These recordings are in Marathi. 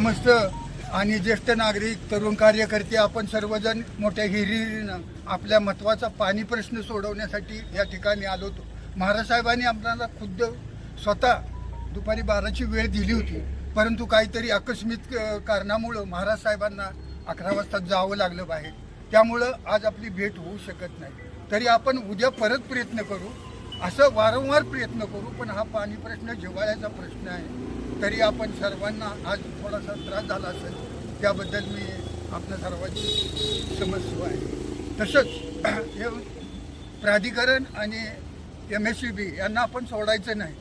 ग्रामस्थ आणि ज्येष्ठ नागरिक तरुण कार्यकर्ते आपण सर्वजण मोठ्या हिरिरीनं आपल्या महत्त्वाचा पाणी प्रश्न सोडवण्यासाठी या ठिकाणी आलो होतो. महाराज साहेबांनी आपल्याला खुद्द स्वतः दुपारी बाराची वेळ दिली होती. परंतु काहीतरी आकस्मिक कारणामुळं महाराज साहेबांना अकरा वाजता जावं लागलं बाहेर. त्यामुळं आज आपली भेट होऊ शकत नाही. तरी आपण उद्या परत प्रयत्न करू. असं वारंवार प्रयत्न करू पण हा पाणी प्रश्न जिव्हाळ्याचा प्रश्न आहे. तरी आपण सर्वांना आज थोडासा त्रास झाला असेल त्याबद्दल मी आपल्या सर्वांची समजतो आहे. तसंच हे प्राधिकरण आणि एम एस सी बी यांना आपण सोडायचं नाही.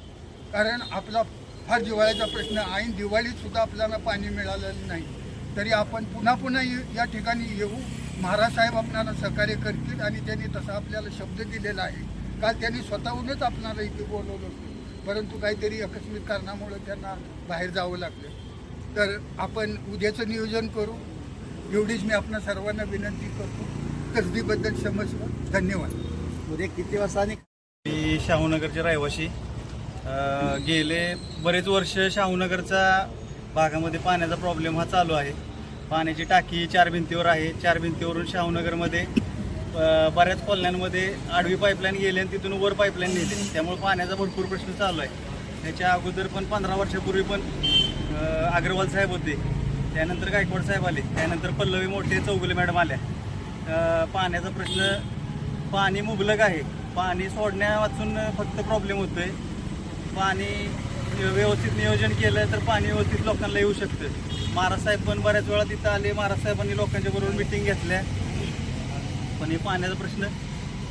कारण आपला फार जिव्हाळ्याचा प्रश्न ऐन दिवाळीतसुद्धा आपल्याला पाणी मिळालेलं नाही. तरी आपण पुन्हा पुन्हा या ठिकाणी येऊ. महाराज साहेब आपल्याला सहकार्य करतील आणि त्यांनी तसा आपल्याला शब्द दिलेला आहे. काल त्यांनी स्वतःहूनच आपल्याला इथे बोलवलं होतं. परंतु काहीतरी आकस्मिक कारणामुळे त्यांना बाहेर जावं लागलं. तर आपण उद्याचं नियोजन करू. एवढीच मी आपल्या सर्वांना विनंती करतो. कसदीबद्दल क्षमस्व. धन्यवाद. उद्या किती वाजता आणि मी शाहूनगरचे रहिवासी. अ, गेले बरेच वर्ष शाहूनगरचा भागामध्ये पाण्याचा प्रॉब्लेम हा चालू आहे. पाण्याची टाकी चार भिंतीवर आहे. चार भिंतीवरून शाहूनगरमध्ये बऱ्याच कॉलन्यांमध्ये आडवी पाईपलाईन गेली आणि तिथून वर पाईपलाईन नेली. त्यामुळे पाण्याचा भरपूर प्रश्न चालू आहे. त्याच्या अगोदर पण पंधरा वर्षापूर्वी पण अग्रवाल साहेब होते. त्यानंतर गायकवाड साहेब आले. त्यानंतर पल्लवी मोठे चौगुले मॅडम आल्या. पाण्याचा प्रश्न पाणी मुबलक आहे. पाणी सोडण्या वाचून फक्त प्रॉब्लेम होतोय. पाणी व्यवस्थित नियोजन केलं तर पाणी व्यवस्थित लोकांना येऊ शकतं. महाराज साहेब पण बऱ्याच वेळा तिथं आले. महाराज साहेबांनी लोकांच्या बरोबर मिटिंग घेतल्या. पण हे पाण्याचा प्रश्न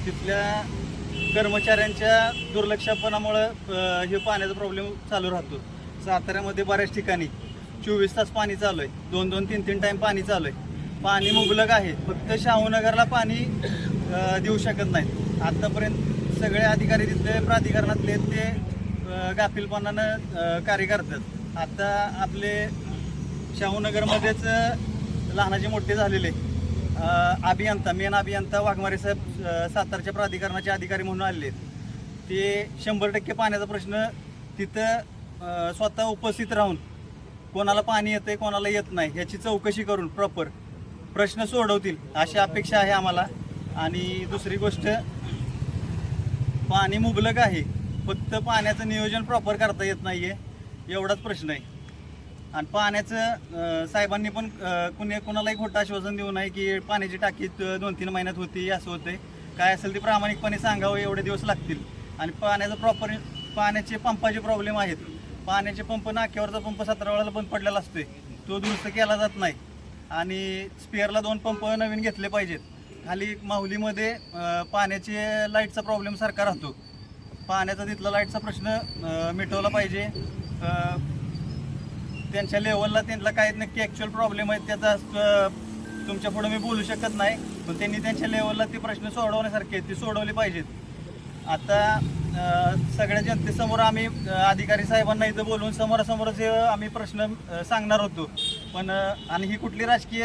तिथल्या कर्मचाऱ्यांच्या दुर्लक्षपणामुळं हे पाण्याचा प्रॉब्लेम चालू राहतो. साताऱ्यामध्ये बऱ्याच ठिकाणी चोवीस तास पाणी चालू आहे. दोन दोन तीन तीन टाईम पाणी चालू आहे. पाणी मुबलक आहे. फक्त शाहूनगरला पाणी देऊ शकत नाहीत. आत्तापर्यंत सगळे अधिकारी तिथले प्राधिकरणातले ते गाफिलपणानं गाफीलपणानं कार्य करतात. आता आपले शाहूनगरमध्येच लहानाचे मोठे झालेले आहे अभियंता मेन अभियंता वाघमारे साहेब सातारच्या प्राधिकरणाचे अधिकारी म्हणून आलेले आहेत. ते शंभर टक्के पाण्याचा प्रश्न तिथं स्वतः उपस्थित राहून कोणाला पाणी येतंय कोणाला येत नाही याची चौकशी करून प्रॉपर प्रश्न सोडवतील अशी अपेक्षा आहे आम्हाला. आणि दुसरी गोष्ट पाणी मुबलक आहे फक्त पाण्याचं नियोजन प्रॉपर करता येत नाही आहे एवढाच प्रश्न आहे. आणि पाण्याचं साहेबांनी पण कुणी कुणालाही खोटं आश्वासन देऊ नये की पाण्याची टाकी दोन तीन महिन्यात होती असं होतंय. काय असेल ते प्रामाणिकपणे सांगावं एवढे दिवस लागतील. आणि पाण्याचं प्रॉपर पाण्याचे पंपाचे प्रॉब्लेम आहेत. पाण्याचे पंप नाक्यावरचा पंप सतरा वेळाला बंद पडलेला असतोय. तो दुरुस्त केला जात नाही. आणि स्पेअरला दोन पंप नवीन घेतले पाहिजेत. खाली माहुलीमध्ये पाण्याचे लाईटचा प्रॉब्लेम सारखा राहतो. पाण्याचा तिथला लाईटचा प्रश्न मिटवला पाहिजे. त्यांच्या लेवलला त्यांना काय नक्की ॲक्च्युअल प्रॉब्लेम आहेत त्याचा तुमच्यापुढे मी बोलू शकत नाही. पण त्यांनी त्यांच्या लेवलला ते प्रश्न सोडवण्यासारखे आहेत ते सोडवले पाहिजेत. आता सगळ्या जनतेसमोर आम्ही अधिकारी साहेबांना इथं बोलून समोरासमोरच आम्ही प्रश्न सांगणार होतो. पण आणि ही कुठली राजकीय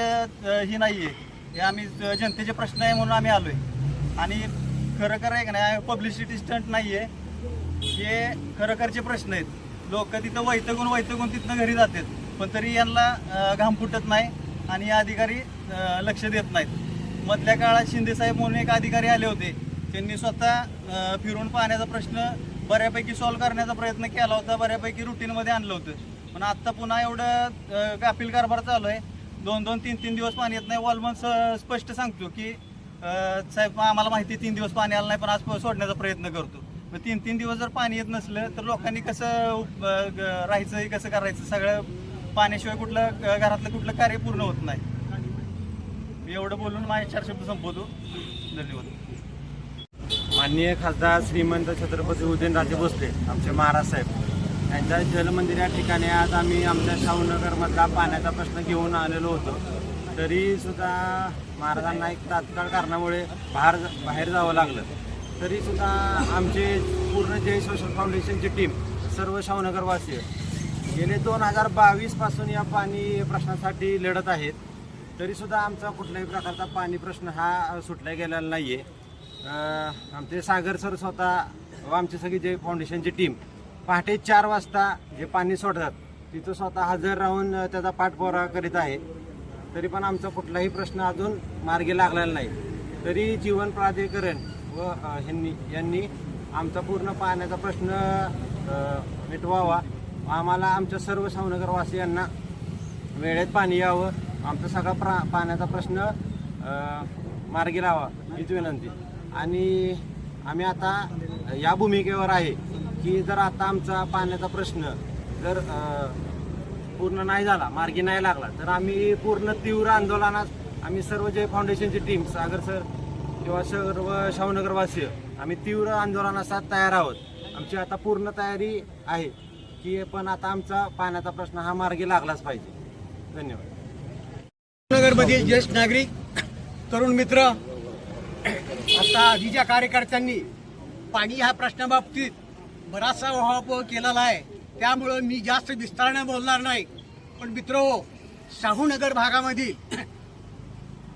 ही नाही आहे हे आम्ही जनतेचे प्रश्न आहे म्हणून आम्ही आलो आहे आणि खरं खरं आहे का नाही पब्लिसिटी स्टंट नाही आहे हे खरोखरचे प्रश्न आहेत. लोक तिथं वैतगून वैतगून तिथनं घरी जातात. पण तरी यांना घाम फुटत नाही आणि या अधिकारी लक्ष देत नाहीत. मधल्या काळात शिंदेसाहेब म्हणून एक अधिकारी आले होते. त्यांनी स्वतः फिरून पाण्याचा प्रश्न बऱ्यापैकी सॉल्व्ह करण्याचा प्रयत्न केला होता. बऱ्यापैकी रुटीनमध्ये आणलं होतं. पण आत्ता पुन्हा एवढं अं, गाफील कारभार चालू आहे. दोन दोन तीन तीन दिवस पाणी येत नाही. वॉलमन स्पष्ट सांगतो की साहेब आम्हाला माहिती तीन दिवस पाणी आलं नाही पण आज सोडण्याचा प्रयत्न करतो. मग तीन तीन दिवस जर पाणी येत नसलं तर लोकांनी कसं ग- राहायचं कसं करायचं? सगळं पाण्याशिवाय कुठलं घरातलं कुठलं कार्य पूर्ण होत नाही. मी एवढं बोलून माझे चार शब्द संपवतो. धन्यवाद. माननीय खासदार श्रीमंत छत्रपती उदयनराजे भोसले आमचे महाराज साहेब यांच्या जलमंदिर या ठिकाणी आज आम्ही आमच्या शाहूनगरमधला पाण्याचा प्रश्न घेऊन आलेलो होतो. तरीसुद्धा महाराजांना एक तात्काळ कारणामुळे बाहेर बाहेर जावं लागलं. तरीसुद्धा आमचे पूर्ण जय सोशल फाउंडेशनची टीम सर्व शाहूनगरवासी गेले दोन हजार बावीसपासून या पाणी प्रश्नासाठी लढत आहेत. तरीसुद्धा आमचा कुठल्याही प्रकारचा पाणी प्रश्न हा सुटला गेलेला नाही आहे आमचे सागर सर स्वतः व आमची सगळी जय फाउंडेशनची टीम पहाटे चार वाजता जे पाणी सोडतात तिथं स्वतः हजर राहून त्याचा पाठपुरावा करीत आहे. तरी पण आमचा कुठलाही प्रश्न अजून मार्गी लागलेला नाही. तरी जीवन प्राधिकरण व ह्यांनी यांनी आमचा पूर्ण पाण्याचा प्रश्न मिटवावा. आम्हाला आमच्या सर्व सावनगरवासियांना वेळेत पाणी यावं. आमचा सगळा प्रा पाण्याचा प्रश्न मार्गी लावा हीच विनंती. आणि आम्ही आता या भूमिकेवर आहे की जर आता आमचा पाण्याचा प्रश्न जर पूर्ण नाही झाला मार्गी नाही लागला तर आम्ही पूर्ण तीव्र आंदोलनात आम्ही सर्व जय फाउंडेशनची टीम सागर सर किंवा सर्व शाहूनगरवासीय आम्ही तीव्र आंदोलनासाठी तयार आहोत. आमची आता पूर्ण तयारी आहे की पण आता आमचा पाण्याचा प्रश्न हा मार्गी लागलाच पाहिजे. धन्यवाद. नगरमधील ज्येष्ठ नागरिक तरुण मित्र आता आधीच्या कार्यकर्त्यांनी पाणी ह्या प्रश्नाबाबतीत बराचसा वहापोह केलेला आहे त्यामुळं मी जास्त विस्ताराने बोलणार नाही. पण मित्र शाहूनगर भागामधील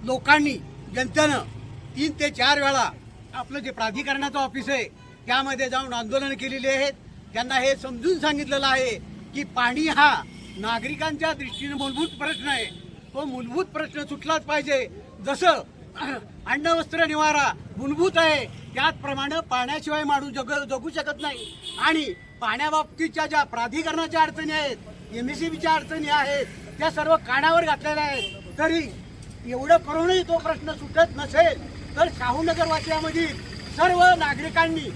लोकांनी जनतेनं तीन ते चार वेळा आपलं जे प्राधिकरणाचं ऑफिस आहे त्यामध्ये जाऊन आंदोलन केलेली आहेत. त्यांना हे समजून सांगितलेलं आहे की पाणी हा नागरिकांच्या दृष्टीने मूलभूत प्रश्न आहे. तो मूलभूत प्रश्न सुटलाच पाहिजे. जसं अन्न वस्त्र निवारा मूलभूत आहे त्याचप्रमाणे पाण्याशिवाय माणूस जग जगू शकत नाही. आणि पाण्याबाबतीच्या ज्या प्राधिकरणाच्या अडचणी आहेत एम एस अडचणी आहेत त्या सर्व कानावर घातलेल्या आहेत. तरी एवढं करूनही तो प्रश्न सुटत नसेल. तर शाहूनगरवासियामधील सर्व नागरिकांनी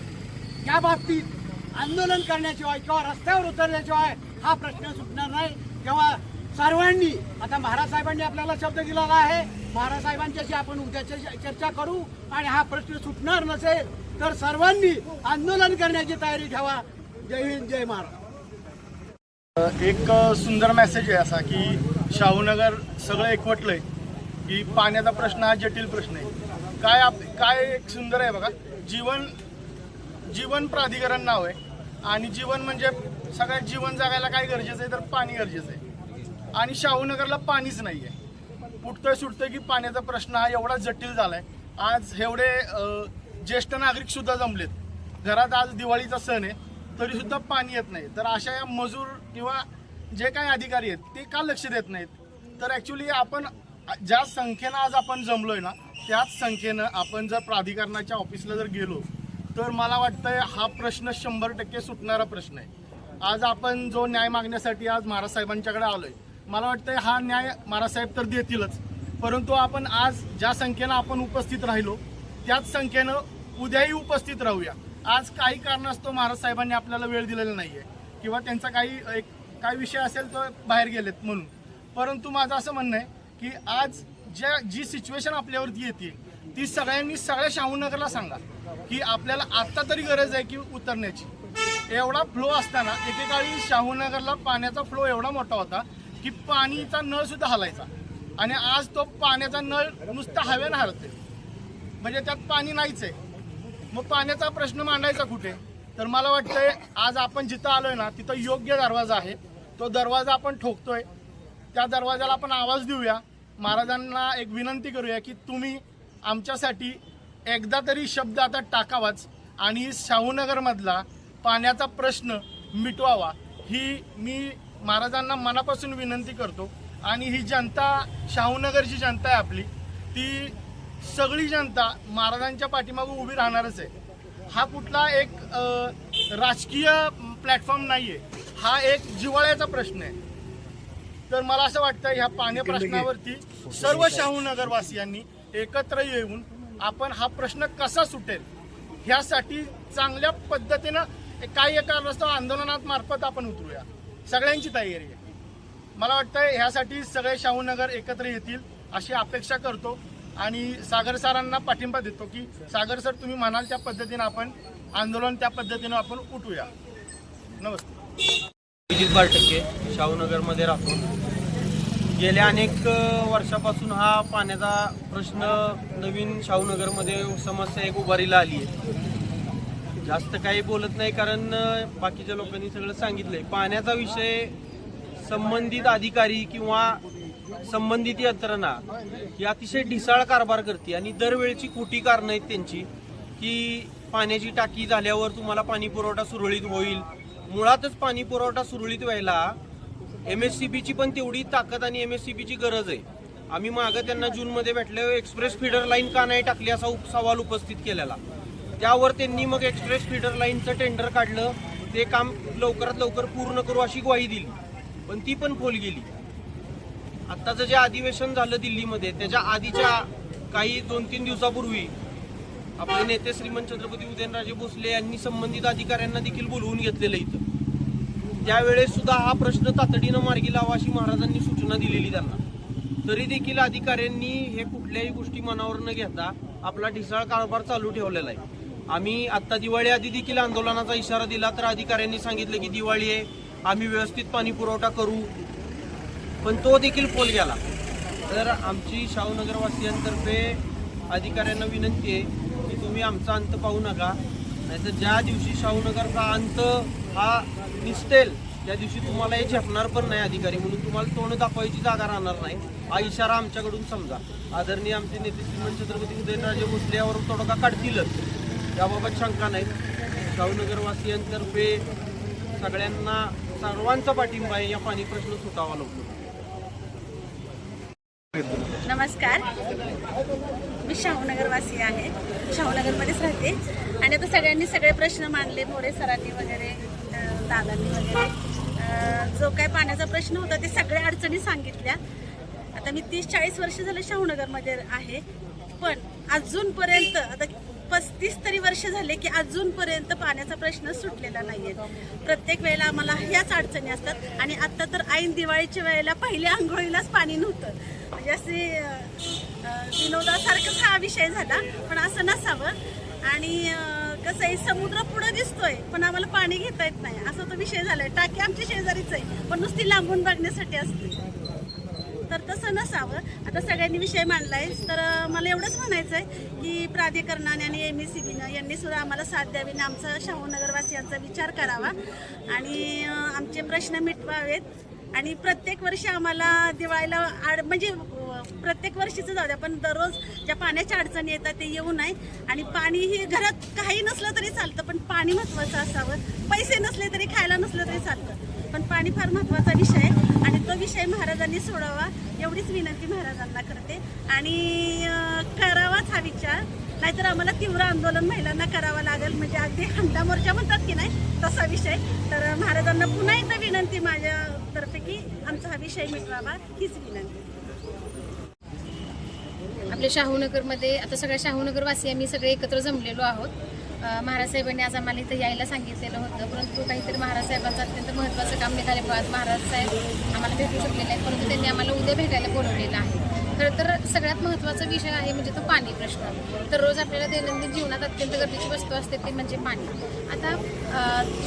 या बाबतीत आंदोलन करण्याशिवाय किंवा रस्त्यावर उतरल्याशिवाय हा प्रश्न सुटणार नाही. तेव्हा सर्वांनी आता महाराज साहेबांनी आपल्याला शब्द दिलेला आहे महाराज साहेबांच्याशी आपण उद्या चर्चा- चर्चा करू आणि हा प्रश्न सुटणार नसेल तर सर्वांनी आंदोलन करण्याची तयारी ठेवा. जय हिंद जय महाराज. एक सुंदर मेसेज आहे असा की शाहूनगर सगळं एकवटलंय की पाण्याचा प्रश्न हा जटिल प्रश्न आहे. काय आप काय एक सुंदर आहे बघा. जीवन जीवन प्राधिकरण नाव आहे. आणि जीवन म्हणजे सगळ्यात जीवन जगायला काय गरजेचं आहे तर पाणी गरजेचं आहे. आणि शाहूनगरला पाणीच नाही आहे फुटतंय सुटतंय की पाण्याचा प्रश्न हा एवढा जटिल झाला आहे आज एवढे ज्येष्ठ नागरिकसुद्धा जमलेत. घरात आज दिवाळीचा सण आहे तरीसुद्धा पाणी येत नाही. तर अशा या मजूर किंवा जे काही अधिकारी आहेत ते का लक्ष देत नाहीत? तर ॲक्च्युली आपण ज्या संख्येनं आज आपण जमलोय ना त्याच संख्येनं आपण जर प्राधिकरणाच्या ऑफिसला जर गेलो तर मला वाटतंय हा प्रश्न शंभर टक्के सुटणारा प्रश्न आहे. आज आपण जो न्याय मागण्यासाठी आज महाराज साहेबांच्याकडे आहे मला वाटतंय हा न्याय महाराज साहेब तर देतीलच. परंतु आपण आज ज्या संख्येनं आपण उपस्थित राहिलो त्याच संख्येनं उद्याही उपस्थित राहूया. आज काही कारणास्तव महाराज साहेबांनी आपल्याला वेळ दिलेला नाही आहे किंवा त्यांचा काही एक काय विषय असेल तो बाहेर गेलेत म्हणून. परंतु माझं असं म्हणणं आहे की आज ज्या जी सिच्युएशन आपल्यावरती येते ती सगळ्यांनी सगळ्या शाहूनगरला सांगा की आपल्याला आत्ता तरी गरज आहे की उतरण्याची. एवढा फ्लो असताना एकेकाळी शाहूनगरला पाण्याचा फ्लो एवढा मोठा होता की पाणीचा नळ सुद्धा हलायचा. आणि आज तो पाण्याचा नळ नुसता हवेनं हलते म्हणजे त्यात पाणी नाहीच आहे. मग पाण्याचा प्रश्न मांडायचा कुठे? तर मला वाटतंय आज आपण जिथं आलोय ना तिथं योग्य दरवाजा आहे. तो दरवाजा आपण ठोकतोय. त्या दरवाजाला आपण आवाज देऊया. महाराजांना एक विनंती करूया की तुम्ही आमच्यासाठी एकदा तरी शब्द आता टाकावाच आणि शाहूनगरमधला पाण्याचा प्रश्न मिटवावा. ही मी महाराजांना मनापासून विनंती करतो. आणि ही जनता शाहूनगरची जनता आहे आपली ती सगळी जनता महाराजांच्या पाठीमागं उभी राहणारच आहे. हा कुठला एक राजकीय प्लॅटफॉर्म नाही आहे हा एक जिव्हाळ्याचा प्रश्न आहे. तर मला असं वाटतं ह्या पाणी प्रश्नावरती सर्व शाहूनगरवासियांनी एकत्र येऊन आपण हा प्रश्न कसा सुटेल ह्यासाठी चांगल्या पद्धतीनं काही एका कारणास्तव आंदोलनात मार्फत आपण उतरूया. सगळ्यांची तयारी आहे. मला वाटतं ह्यासाठी सगळे शाहूनगर एकत्र येतील अशी अपेक्षा करतो आणि सागर सरांना पाठिंबा देतो की सागर सर तुम्ही म्हणाल त्या पद्धतीनं आपण आंदोलन त्या पद्धतीनं आपण उठूया. नमस्ते. अभिजित बारटक्के शाहूनगरमध्ये राहतो. गेल्या अनेक वर्षापासून हा पाण्याचा प्रश्न नवीन शाहूनगरमध्ये समस्या एक उभारीला आली आहे. जास्त काही बोलत नाही कारण बाकीच्या लोकांनी सगळं सांगितलंय. पाण्याचा विषय संबंधित अधिकारी किंवा संबंधित यंत्रणा ही अतिशय ढिसाळ कारभार करते आणि दरवेळची खोटी कारणं आहेत त्यांची की पाण्याची टाकी झाल्यावर तुम्हाला पाणी पुरवठा सुरळीत होईल मुळातच पाणी पुरवठा सुरळीत व्हायला एम एस सी बीची पण तेवढी ताकद आणि एम एस सी बीची गरज आहे. आम्ही मागं त्यांना जूनमध्ये भेटले एक्सप्रेस फिडर लाईन का नाही टाकली असा उप- सवाल उपस्थित केलेला. त्यावर त्यांनी मग एक्सप्रेस फिडर लाईनचं टेंडर काढलं. ते काम लवकरात लवकर पूर्ण करू अशी ग्वाही दिली. पण ती पण खोल गेली. आत्ताचं जे अधिवेशन झालं दिल्लीमध्ये त्याच्या आधीच्या काही दोन तीन दिवसापूर्वी आपले नेते श्रीमंत छत्रपती उदयनराजे भोसले यांनी संबंधित अधिकाऱ्यांना देखील बोलवून घेतलेलं इथं. त्यावेळेस सुद्धा हा प्रश्न तातडीनं मार्गी लावा अशी महाराजांनी सूचना दिलेली त्यांना. तरी देखील अधिकाऱ्यांनी हे कुठल्याही गोष्टी मनावर न घेता आपला ढिसाळ कारभार चालू ठेवलेला आहे. आम्ही आता दिवाळी आधी देखील आंदोलनाचा इशारा दिला तर अधिकाऱ्यांनी सांगितलं की दिवाळी आहे आम्ही व्यवस्थित पाणी पुरवठा करू. पण तो देखील फोल गेला. तर आमची शाहूनगरवासियांतर्फे अधिकाऱ्यांना विनंती आहे तुम्ही आमचा अंत पाहू नका. नाहीतर ज्या दिवशी शाहूनगरचा अंत हा निसटेल त्या दिवशी तुम्हाला हे झेपणार पण नाही अधिकारी म्हणून. तुम्हाला तोंड दाखवायची जागा राहणार नाही. हा इशारा आमच्याकडून समजा. आदरणीय आमचे नेते श्रीमंत छत्रपती उदयनराजे भोसले यावर तोडगा काढतीलच. याबाबत शंका नाही. शाहूनगरवासियांतर्फे सगळ्यांना सर्वांचा पाठिंबा आहे या पाणी प्रश्न सुटावा लवकर. नमस्कार. मी शाहूनगरवासी आहे. शाहूनगरमध्येच राहते. आणि आता सगळ्यांनी सगळे प्रश्न मांडले मोरे सरांनी वगैरे दादांनी वगैरे. जो काय पाण्याचा प्रश्न होता ते सगळ्या अडचणी सांगितल्या. आता मी तीस चाळीस वर्ष झाले शाहूनगरमध्ये आहे. पण अजूनपर्यंत आता पस्तीस तरी वर्ष झाले की अजूनपर्यंत पाण्याचा प्रश्न सुटलेला नाहीये. प्रत्येक वेळेला आम्हाला ह्याच अडचणी असतात. आणि आता तर ऐन दिवाळीच्या वेळेला पहिल्या आंघोळीलाच पाणी नव्हतं. म्हणजे असे विनोदासारखाच हा विषय झाला पण असं नसावं. आणि कसं आहे समुद्र पुढं दिसतोय पण आम्हाला पाणी घेता येत नाही. असा तो विषय झालाय. टाकी आमची शेजारीच आहे पण नुसती लांबून बघण्यासाठी असते. तर तसं नसावं. आता सगळ्यांनी विषय मांडलाय. तर मला एवढंच म्हणायचं आहे की प्राधिकरणाने आणि एम एस सी बीनं यांनी सुद्धा आम्हाला साथ द्यावी आणि आमचा शाहूनगरवासियांचा विचार करावा. आणि आमचे प्रश्न मिटवावेत. आणि प्रत्येक वर्षी आम्हाला दिवाळीला आड म्हणजे प्रत्येक वर्षीचं जाऊ द्या पण दररोज ज्या पाण्याच्या अडचणी येतात ते येऊ नये. आणि पाणी ही घरात काही नसलं तरी चालतं पण पाणी महत्त्वाचं असावं. पैसे नसले तरी खायला नसलं तरी चालतं. पण पाणी फार महत्त्वाचा विषय आहे आणि तो विषय महाराजांनी सोडावा एवढीच विनंती महाराजांना करते. आणि करावाच हा विचार. नाहीतर आम्हाला तीव्र आंदोलन महिलांना करावं लागेल म्हणजे अगदी हंडा मोर्चा म्हणतात की नाही तसा विषय. तर महाराजांना पुन्हा एकदा विनंती माझ्यातर्फे की आमचा हा विषय मिटवावा हीच विनंती. आपल्या शाहूनगरमध्ये आता सगळ्या शाहूनगरवासी आम्ही सगळे एकत्र जमलेलो आहोत. महाराज साहेबांनी आज आम्हाला इथं यायला सांगितलेलं होतं परंतु काहीतरी महाराज साहेबांचं अत्यंत महत्त्वाचं काम निघाले. आज महाराज साहेब आम्हाला भेटू शकलेले आहेत परंतु त्यांनी आम्हाला उद्या भेटायला बोलवलेलं आहे. खरं तर सगळ्यात महत्त्वाचा विषय आहे म्हणजे तो पाणी प्रश्न. तर रोज आपल्याला दैनंदिन जीवनात अत्यंत गरजेची वस्तू असते ते म्हणजे पाणी. आता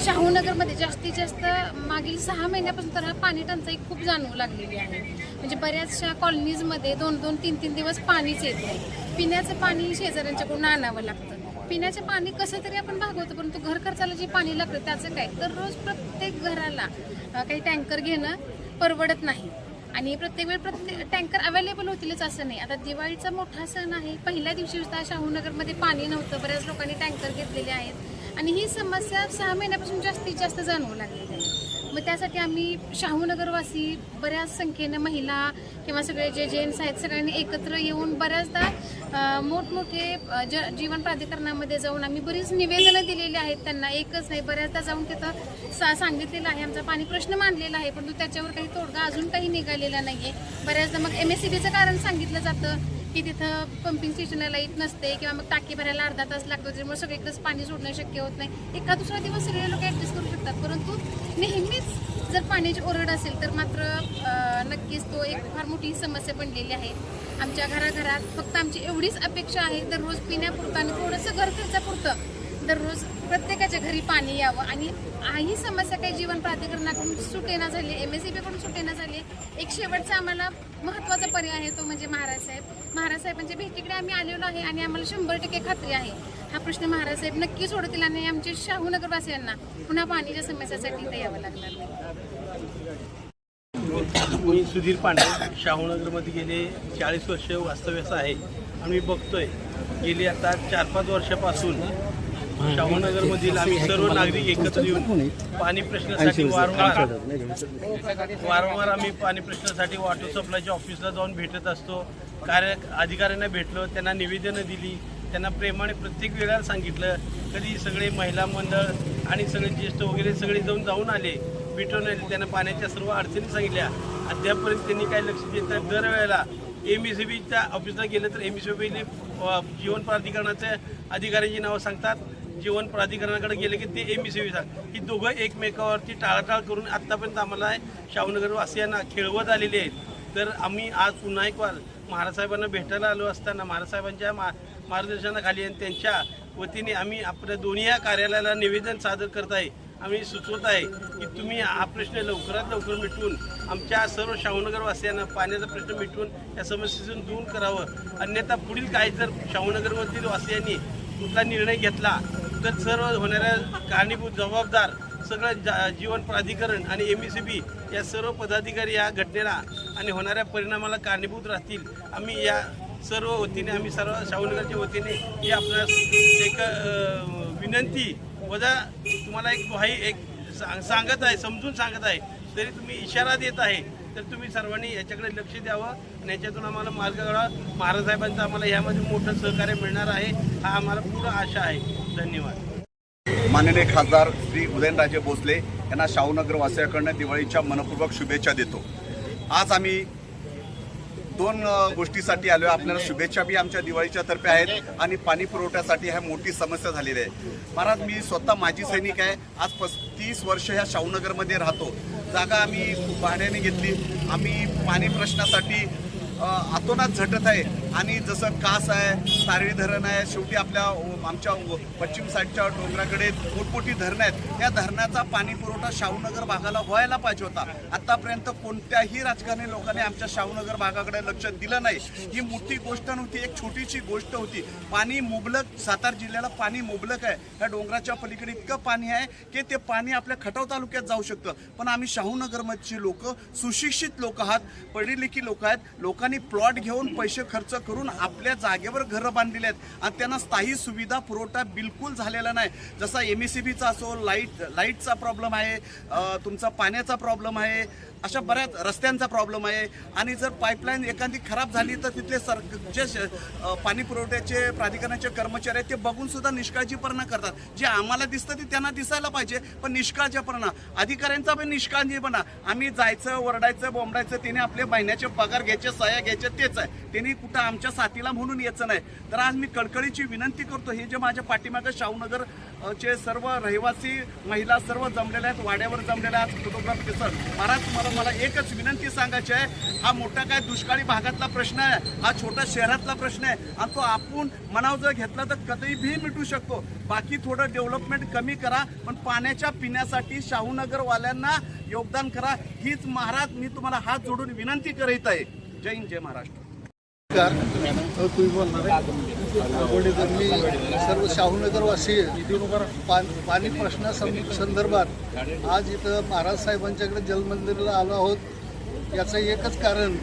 शाहूनगरमध्ये जास्तीत जास्त मागील सहा महिन्यापासून तर हा पाणी टंचाई खूप जाणवू लागलेली आहे. म्हणजे बऱ्याचशा कॉलनीजमध्ये दोन दोन तीन तीन दिवस पाणीच येत नाही. पिण्याचं पाणी शेजाऱ्यांच्याकडून आणावं लागतं. पिण्याचे पाणी कसं तरी आपण भागवतो परंतु घर खर्चाला जे पाणी लागतं त्याचं काय? तर रोज प्रत्येक घराला काही टँकर घेणं परवडत नाही. आणि प्रत्येक वेळ प्रत्येक टँकर अवेलेबल होतीलच असं नाही. आता दिवाळीचा मोठा सण आहे. पहिल्या दिवशी सुद्धा शाहूनगरमध्ये पाणी नव्हतं. बऱ्याच लोकांनी टँकर घेतलेले आहेत. आणि ही समस्या सहा महिन्यापासून जास्तीत जास्त जाणवू लागलेली आहे. मग त्यासाठी आम्ही शाहूनगरवासी बऱ्याच संख्येनं महिला किंवा सगळे जे जेंट्स आहेत सगळ्यांनी एकत्र येऊन बऱ्याचदा मोठमोठे ज जीवन प्राधिकरणामध्ये जाऊन आम्ही बरीच निवेदनं दिलेली आहेत त्यांना. एकच नाही बऱ्याचदा जाऊन तिथं सा सांगितलेलं आहे. आमचा पाणी प्रश्न मानलेला आहे परंतु त्याच्यावर काही तोडगा अजून काही निघालेला नाही आहे बऱ्याचदा मग एम एस सी बीचं कारण सांगितलं जातं. की तिथं पंपिंग स्टेशनला लाइट नसते किंवा मग टाकी भरायला अर्धा तास लागतो त्याच्यामुळे सगळीकडेच पाणी सोडणं शक्य होत नाही. एका दुसरा दिवस सगळे लोक ॲडजस्ट करू शकतात. परंतु नेहमीच जर पाण्याची ओरड असेल तर मात्र नक्कीच तो एक फार मोठी समस्या बनलेली आहे. आमच्या घराघरात फक्त आमची एवढीच अपेक्षा आहे दररोज पिण्यापुरतं आणि थोडंसं घर खर्चापुरतं दररोज प्रत्येकाच्या घरी पाणी यावं. आणि ही समस्या काही जीवन प्राधिकरणाकडून सुटेना झाली एम एस सी बीकडून सुटेना झाली एक शेवटचा आम्हाला महत्त्वाचा पर्याय आहे तो म्हणजे महाराज साहेब. महाराज साहेबांच्या भेटीकडे आम्ही आलेलो आहे आणि आम्हाला शंभर टक्के खात्री आहे. हा प्रश्न महाराज साहेब नक्की सोडतील आणि आमच्या शाहूनगरवासियांना पुन्हा पाणीच्या समस्यासाठी इथे यावं लागणार नाही. मी सुधीर पांडे शाहूनगरमध्ये गेले चाळीस वर्ष वास्तव्यास आहे आम्ही बघतोय गेली आता चार पाच वर्षापासून शाहूनगरमधील आम्ही सर्व नागरिक एकत्र येऊन पाणी प्रश्नासाठी वारंवार वारंवार आम्ही पाणी प्रश्नासाठी वॉटर सप्लायच्या ऑफिसला जाऊन भेटत असतो. कार्य अधिकाऱ्यांना भेटलो त्यांना निवेदनं दिली त्यांना प्रेमाने प्रत्येक वेळेला सांगितलं कधी सगळे महिला मंडळ आणि सगळे ज्येष्ठ वगैरे सगळे जाऊन जाऊन आले भेटून आले त्यांना पाण्याच्या सर्व अडचणी सांगितल्या. अद्यापपर्यंत त्यांनी काही लक्ष देत नाही. दरवेळेला एम एस बीच्या ऑफिसला गेलं तर एम एस बीने जीवन प्राधिकरणाच्या अधिकाऱ्यांची नावं सांगतात. जीवन प्राधिकरणाकडे गेले की ते एम सी सांग. ही दोघं एकमेकावरती टाळाटाळ करून आत्तापर्यंत आम्हाला शाहूनगर वासियांना खेळवत आलेले आहेत. तर आम्ही आज पुन्हा एक महाराजसाहेबांना भेटायला आलो असताना महाराजसाहेबांच्या मा मार्गदर्शनाखाली आणि त्यांच्या वतीने आम्ही आपल्या दोन्ही या कार्यालयाला निवेदन सादर करत आहे. आम्ही सुचवत आहे की तुम्ही हा प्रश्न लवकरात लवकर मिटवून आमच्या सर्व शाहूनगरवासियांना पाण्याचा प्रश्न मिटवून या समस्येतून दूर करावं. अन्यथा पुढील काही जर शाहूनगरमधील वासियांनी कुठला निर्णय घेतला तर सर्व होणाऱ्या कारणीभूत जबाबदार सगळं जा जीवन प्राधिकरण आणि एम सी बी या सर्व पदाधिकारी या घटनेला आणि होणाऱ्या परिणामाला कारणीभूत राहतील. आम्ही या सर्व वतीने आम्ही सर्व शाहूनगरच्या वतीने ही आपल्या एक विनंती वजा तुम्हाला एक ग्वाही एक सांग सांगत आहे समजून सांगत आहे. तरी तुम्ही इशारा देत आहे तर तुम्ही सर्वांनी याच्याकडे लक्ष द्यावं आणि याच्यातून आम्हाला मार्ग काढावा महाराजसाहेबांचं आम्हाला यामध्ये मोठं सहकार्य मिळणार आहे हा आम्हाला पूर्ण आशा आहे. धन्यवाद. माननीय खासदार श्री उदयनराजे भोसले यांना शाहूनगर वासियाकडनं दिवाळीच्या मनपूर्वक शुभेच्छा देतो. आज आम्ही दोन गोष्टीसाठी आलो आहे आपल्याला शुभेच्छा बी आमच्या दिवाळीच्या तर्फे आहेत आणि पाणी पुरवठ्यासाठी ह्या मोठी समस्या झालेली आहे. महाराज मी स्वतः माजी सैनिक आहे. आज पस्तीस वर्ष ह्या शाहूनगरमध्ये राहतो. जागा आम्ही भाड्याने घेतली. आम्ही पाणी प्रश्नासाठी आतोनात अतोनात झटत आहे. आणि जसं कास आहे तारळी धरण आहे शेवटी आपल्या आमच्या पश्चिम साईडच्या डोंगराकडे मोठमोठी धरणं आहेत. त्या धरणाचा पाणी पुरवठा शाहूनगर भागाला व्हायला पाहिजे होता. आतापर्यंत कोणत्याही राजकारणी लोकांनी आमच्या शाहूनगर भागाकडे लक्ष दिलं नाही. ही मोठी गोष्ट नव्हती एक छोटीशी गोष्ट होती. पाणी मुबलक सातारा जिल्ह्याला पाणी मुबलक आहे. ह्या डोंगराच्या पलीकडे इतकं पाणी आहे की ते पाणी आपल्या खटाव तालुक्यात जाऊ शकतं. पण आम्ही शाहूनगरमधची लोक सुशिक्षित लोक आहात पढी लोक आहेत. लोकांनी प्लॉट घेऊन पैसे खर्च करून आपल्या जागेवर घरं बांधलेली आहेत. आणि त्यांना स्थायी सुविधा पुरवठा बिलकुल झालेला नाही. जसा एम ई सी बीचा असो लाइट लाईटचा प्रॉब्लेम आहे तुमचा पाण्याचा प्रॉब्लेम आहे अशा बऱ्याच रस्त्यांचा प्रॉब्लेम आहे. आणि जर पाईपलाईन एखादी खराब झाली तर तिथले सर जे श- पाणी पुरवठ्याचे प्राधिकरणाचे कर्मचारी आहेत ते बघून सुद्धा निष्काळजीपणा करतात. जे आम्हाला दिसतं ते त्यांना दिसायला पाहिजे पण निष्काळजीपणा. अधिकाऱ्यांचा पण निष्काळजीपणा आम्ही जायचं वरडायचं बोंबडायचं त्याने आपले महिन्याचे पगार घ्यायचे सह्या घ्यायचे तेच आहे. त्यांनी कुठं आमच्या साथीला म्हणून यायचं नाही. तर आज मी कडकडीची विनंती करतो हे जे माझ्या पाठीमागं शाहूनगर चे सर्व रहिवासी महिला सर्व जमलेल्या आहेत वाड्यावर जमलेल्या आहेत फोटोग्राफी सर महाराज तुम्हाला मला एकच विनंती सांगायची आहे हा मोठा काय दुष्काळी भागातला प्रश्न आहे हा छोटा शहरातला प्रश्न आहे आणि तो आपण मनाव जर घेतला तर कधीही भी मिटू शकतो. बाकी थोडं डेव्हलपमेंट कमी करा पण पाण्याच्या पिण्यासाठी शाहूनगरवाल्यांना योगदान करा. हीच महाराज मी तुम्हाला हात जोडून विनंती करीत आहे. जय हिंद जय महाराष्ट्र. तुम्ही अगोदर मी सर्व शाहूनगरवासी पाणी प्रश्ना संदर्भात आज इथं महाराज साहेबांच्याकडे जलमंदिरला आलो आहोत. याचं एकच कारण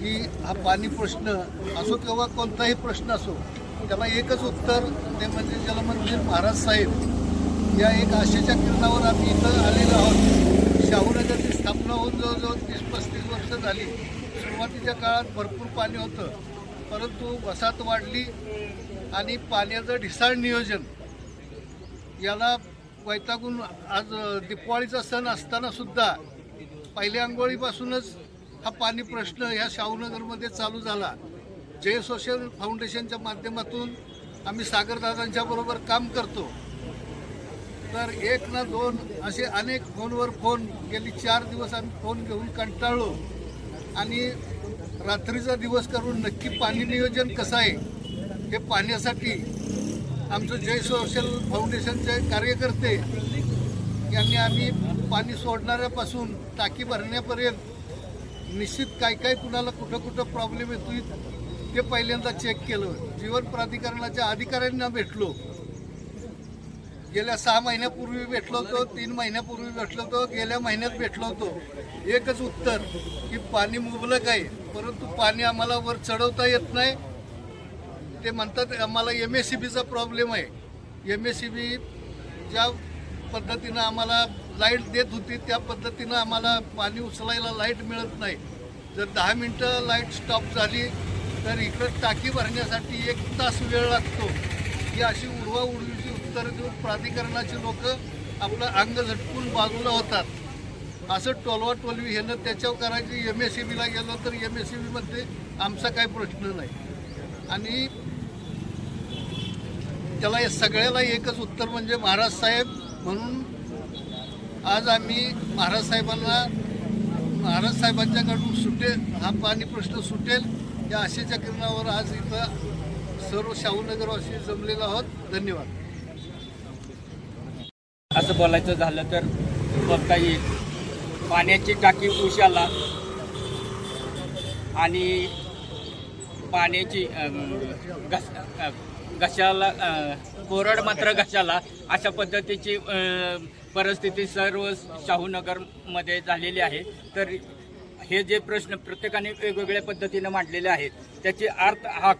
की हा पाणी प्रश्न असो किंवा कोणताही प्रश्न असो त्याला एकच उत्तर ते म्हणजे जलमंदिर महाराज साहेब. या एक आशेच्या किरणावर आम्ही इथं आलेलो आहोत. शाहूनगरची स्थापना होऊन जवळजवळ तीस पस्तीस वर्ष झाली. सुरुवातीच्या काळात भरपूर पाणी होतं परंतु वसाहत वाढली आणि पाण्याचं ढिसाळ नियोजन याला वैतागून आज अ, सण असताना सुद्धा पहिल्या आंघोळीपासूनच हा पाणी प्रश्न ह्या शाहूनगरमध्ये चालू झाला. जय सोशल फाउंडेशनच्या माध्यमातून आम्ही सागरदादांच्या बरोबर काम करतो. तर एक ना दोन असे अनेक फोनवर फोन गेली चार दिवस आम्ही फोन घेऊन कंटाळलो. आणि रात्रीचा दिवस करून नक्की पाणी नियोजन कसं आहे हे पाहण्यासाठी आमचं जय सोशल फाउंडेशनचे कार्यकर्ते यांनी आम्ही पाणी सोडणाऱ्यापासून टाकी भरण्यापर्यंत निश्चित काय काय कुणाला कुठं कुठं प्रॉब्लेम येतोय ते पहिल्यांदा चेक केलं. जीवन प्राधिकरणाच्या अधिकाऱ्यांना भेटलो. गेल्या सहा महिन्यापूर्वी भेटलो होतो तीन महिन्यापूर्वी भेटलो होतो गेल्या महिन्यात भेटलो होतो. एकच उत्तर की पाणी मुबलक आहे परंतु पाणी आम्हाला वर चढवता येत नाही. ते म्हणतात आम्हाला एम एस सी बीचा प्रॉब्लेम आहे. एम एस सी बी ज्या पद्धतीनं आम्हाला लाइट देत होती त्या पद्धतीनं आम्हाला पाणी उचलायला लाइट मिळत नाही. जर दहा मिनटं लाइट स्टॉप झाली तर इकडं टाकी भरण्यासाठी एक तास वेळ लागतो. ही अशी उडवा उडवी उत्तर देऊन प्राधिकरणाचे लोक आपलं अंग झटकून बाजूला होतात. असं टोलवा टोलवी ह्यानं त्याच्यावर करायची एम एस सी बीला गेलो तर एम एस सी बीमध्ये आमचा काही प्रश्न नाही. आणि त्याला या सगळ्याला एकच उत्तर म्हणजे महाराज साहेब म्हणून आज आम्ही महाराज साहेबांना महाराज साहेबांच्याकडून सुटेल हा पाणी प्रश्न सुटेल या आशेच्या किरणावर आज इथं सर्व शाहूनगरवासी जमलेला आहोत. धन्यवाद. असं बोलायचं झालं तर बघता येईल. पाण्याची टाकी उशाला आणि पाण्याची घस घशाला कोरड मात्र घशाला अशा पद्धतीची परिस्थिती सर्व शाहूनगरमध्ये झालेली आहे. तर हे जे प्रश्न प्रत्येकाने वेगवेगळ्या पद्धतीनं मांडलेले आहेत त्याची अर्थ हा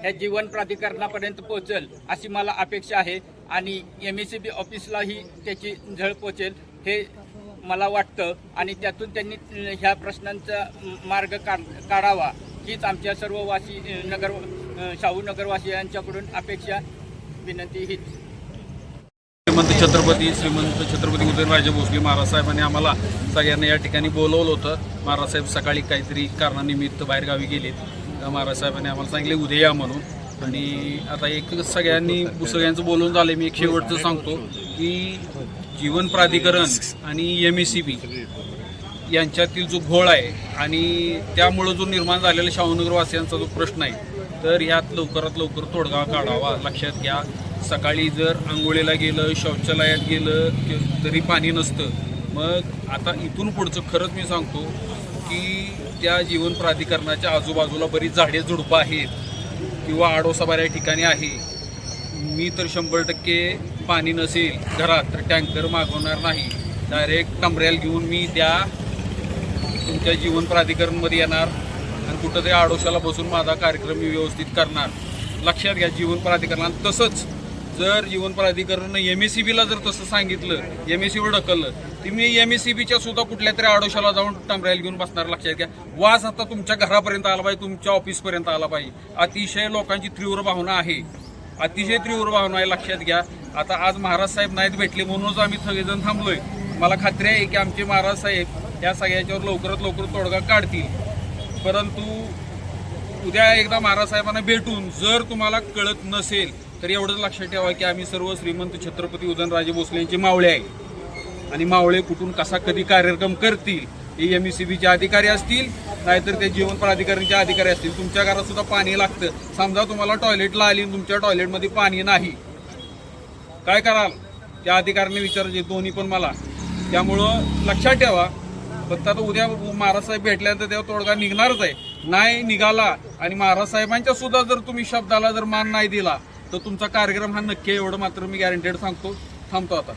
ह्या जीवन प्राधिकरणापर्यंत पोहोचेल अशी मला अपेक्षा आहे. आणि एम एस सी बी ऑफिसलाही त्याची झळ पोचेल हे मला वाटतं. आणि त्यातून त्यांनी ह्या प्रश्नांचा मार्ग काढ काढावा. हीच आमच्या सर्व वासी नगर शाहू नगरवासियांच्याकडून अपेक्षा. विनंती हीच. श्रीमंत छत्रपती श्रीमंत छत्रपती उदयनराजे भोसले महाराज साहेबांनी आम्हाला सगळ्यांना या ठिकाणी बोलवलं होतं. महाराज साहेब सकाळी काहीतरी कारणानिमित्त बाहेरगावी गेलेत. तर महाराज साहेबांनी आम्हाला सांगितले उद्या या म्हणून. आणि आता एक सगळ्यांनी सगळ्यांचं बोलून झालं मी एक शेवटचं सांगतो की जीवन प्राधिकरण आणि एम एस सी बी यांच्यातील जो घोळ आहे आणि त्यामुळं जो निर्माण झालेला शाहूनगरवासियांचा जो प्रश्न आहे तर यात लवकरात लवकर तोडगा काढावा. लक्षात घ्या सकाळी जर आंघोळीला गेलं शौचालयात गेलं तरी पाणी नसतं मग आता इथून पुढचं खरंच मी सांगतो की त्या जीवन प्राधिकरणाच्या आजूबाजूला बरीच झाडे झुडपं आहेत. किंवा आडोसा बऱ्या ठिकाणी आहे. मी तर शंभर टक्के पाणी नसेल घरात तर टँकर मागवणार नाही. डायरेक्ट कमऱ्याला घेऊन मी त्या तुमच्या जीवन प्राधिकरणमध्ये येणार आणि कुठंतरी आडोशाला बसून माझा कार्यक्रम मी व्यवस्थित करणार. लक्षात घ्या जीवन प्राधिकरणात तसंच जर जीवन प्राधिकरण एम एस सी बीला जर तसं सांगितलं एम एस सीवर ढकललं तर मी एम एस सी बीच्या सुद्धा कुठल्या तरी आडोशाला जाऊन टमरायला घेऊन बसणार. लक्षात घ्या. वास आता तुमच्या घरापर्यंत आला पाहिजे तुमच्या ऑफिसपर्यंत आला पाहिजे. अतिशय लोकांची तीव्र भावना आहे. अतिशय तीव्र भावना आहे लक्षात घ्या. आता आज महाराज साहेब नाहीत भेटले म्हणूनच आम्ही सगळेजण थांबलोय. मला खात्री आहे की आमचे महाराज साहेब या सगळ्याच्यावर लवकरात लवकर तोडगा काढतील. परंतु उद्या एकदा महाराज साहेबांना भेटून जर तुम्हाला कळत नसेल तर एवढंच लक्षात ठेवा की आम्ही सर्व श्रीमंत छत्रपती उदयनराजे भोसले यांचे मावळे आहे. आणि मावळे कुठून कसा कधी कार्यक्रम करतील हे एम सी बीचे अधिकारी असतील नाहीतर ते जीवन प्राधिकरणचे अधिकारी असतील. तुमच्या घरात सुद्धा पाणी लागतं. समजा तुम्हाला टॉयलेटला आली तुमच्या टॉयलेटमध्ये पाणी नाही. काय कराल? त्या अधिकाऱ्यांनी विचारायचे दोन्ही पण मला. त्यामुळं लक्षात ठेवा. फक्त आता उद्या महाराज साहेब भेटल्यानंतर तेव्हा तोडगा निघणारच आहे. नाही निघाला आणि महाराज साहेबांच्या सुद्धा जर तुम्ही शब्दाला जर मान नाही दिला तर तुमचा कार्यक्रम हा नक्की एवढं मात्र मी गॅरंटेड सांगतो. थांबतो आता.